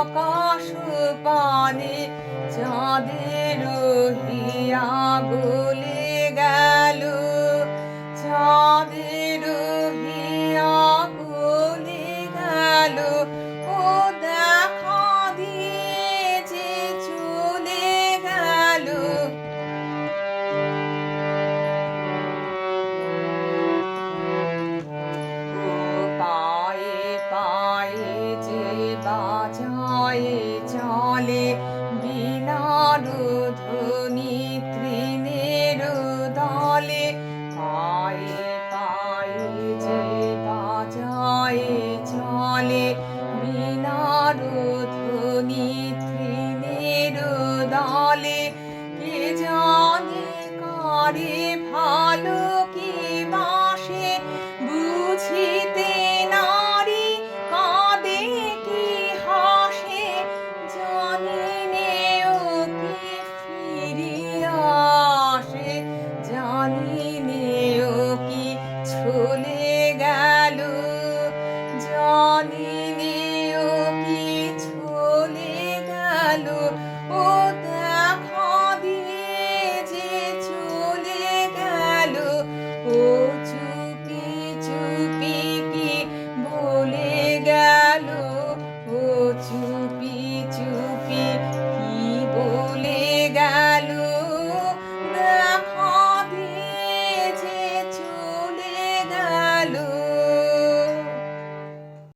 আকাশ পানে চাঁদের হিয়া গলে। গেল চাঁদের হিয়া গলে। গেল ও দেখা দিয়ে চলে গেল। পায়ে পায়ে যে বাজায় চলে বিনা